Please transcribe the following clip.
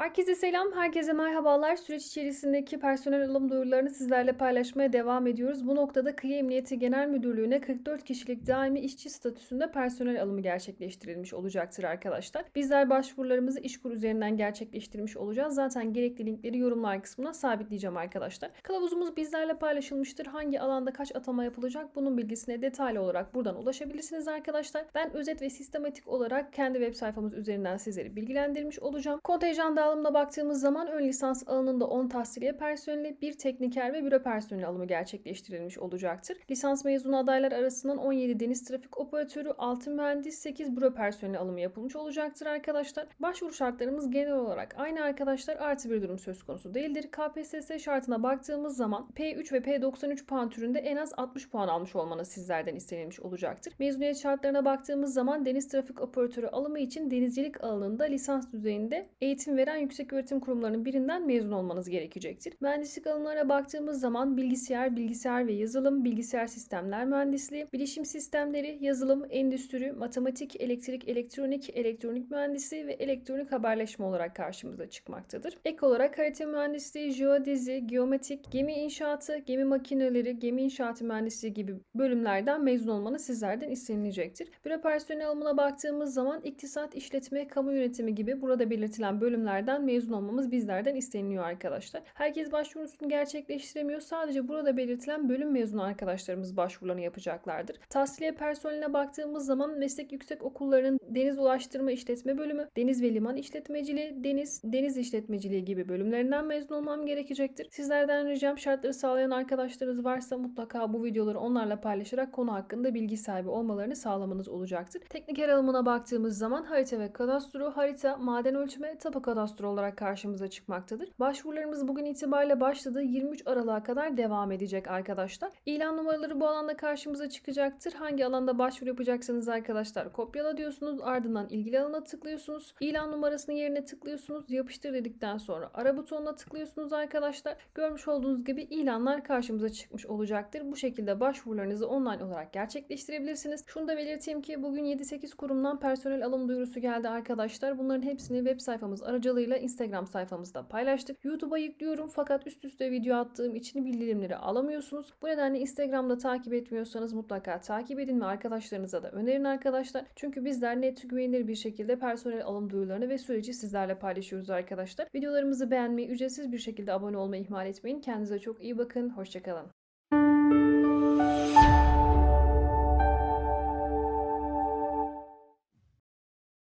Herkese selam, herkese merhabalar. Süreç içerisindeki personel alım duyurularını sizlerle paylaşmaya devam ediyoruz. Bu noktada Kıyı Emniyeti Genel Müdürlüğü'ne 44 kişilik daimi işçi statüsünde personel alımı gerçekleştirilmiş olacaktır arkadaşlar. Bizler başvurularımızı İşkur üzerinden gerçekleştirmiş olacağız. Zaten gerekli linkleri yorumlar kısmına sabitleyeceğim arkadaşlar. Kılavuzumuz bizlerle paylaşılmıştır. Hangi alanda kaç atama yapılacak bunun bilgisine detaylı olarak buradan ulaşabilirsiniz arkadaşlar. Ben özet ve sistematik olarak kendi web sayfamız üzerinden sizleri bilgilendirmiş olacağım. Kontenjan dağılımına baktığımız zaman ön lisans alanında 10 tahsiliye personeli, 1 tekniker ve büro personeli alımı gerçekleştirilmiş olacaktır. Lisans mezunu adaylar arasından 17 deniz trafik operatörü, 6 mühendis, 8 büro personeli alımı yapılmış olacaktır arkadaşlar. Başvuru şartlarımız genel olarak aynı arkadaşlar artı bir durum söz konusu değildir. KPSS şartına baktığımız zaman P3 ve P93 puan türünde en az 60 puan almış olmanız sizlerden istenilmiş olacaktır. Mezuniyet şartlarına baktığımız zaman deniz trafik operatörü alımı için denizcilik alanında lisans düzeyinde eğitim veren yüksek öğretim kurumlarının birinden mezun olmanız gerekecektir. Mühendislik alanlarına baktığımız zaman bilgisayar, bilgisayar ve yazılım, bilgisayar sistemler mühendisliği, bilişim sistemleri, yazılım, endüstri, matematik, elektrik, elektronik, elektronik mühendisliği ve elektronik haberleşme olarak karşımıza çıkmaktadır. Ek olarak harita mühendisliği, jeodezi, geometrik, gemi inşaatı, gemi makineleri, gemi inşaatı mühendisliği gibi bölümlerden mezun olmanız sizlerden istenilecektir. Büro personel alımına baktığımız zaman iktisat, işletme, kamu yönetimi gibi burada belirtilen bölümlerden mezun olmamız bizlerden isteniliyor arkadaşlar. Herkes başvurusunu gerçekleştiremiyor. Sadece burada belirtilen bölüm mezunu arkadaşlarımız başvurularını yapacaklardır. Tahsiliye personeline baktığımız zaman meslek yüksek okullarının deniz ulaştırma işletme bölümü, deniz ve liman işletmeciliği, deniz, deniz işletmeciliği gibi bölümlerinden mezun olmam gerekecektir. Sizlerden ricam şartları sağlayan arkadaşlarınız varsa mutlaka bu videoları onlarla paylaşarak konu hakkında bilgi sahibi olmalarını sağlamanız olacaktır. Tekniker alımına baktığımız zaman harita ve kadastro, harita, maden ölçme, tapu kadastro olarak karşımıza çıkmaktadır. Başvurularımız bugün itibariyle başladı. 23 Aralık'a kadar devam edecek arkadaşlar. İlan numaraları bu alanda karşımıza çıkacaktır. Hangi alanda başvuru yapacaksanız arkadaşlar kopyala diyorsunuz. Ardından ilgili alana tıklıyorsunuz. İlan numarasını yerine tıklıyorsunuz. Yapıştır dedikten sonra ara butonuna tıklıyorsunuz arkadaşlar. Görmüş olduğunuz gibi ilanlar karşımıza çıkmış olacaktır. Bu şekilde başvurularınızı online olarak gerçekleştirebilirsiniz. Şunu da belirteyim ki bugün 7-8 kurumdan personel alım duyurusu geldi arkadaşlar. Bunların hepsini web sayfamız aracılığıyla Instagram sayfamızda paylaştık. YouTube'a yüklüyorum fakat üst üste video attığım için bildirimleri alamıyorsunuz. Bu nedenle Instagram'da takip etmiyorsanız mutlaka takip edin ve arkadaşlarınıza da önerin arkadaşlar. Çünkü bizler net güvenilir bir şekilde personel alım duyurularını ve süreci sizlerle paylaşıyoruz arkadaşlar. Videolarımızı beğenmeyi, ücretsiz bir şekilde abone olmayı ihmal etmeyin. Kendinize çok iyi bakın. Hoşçakalın.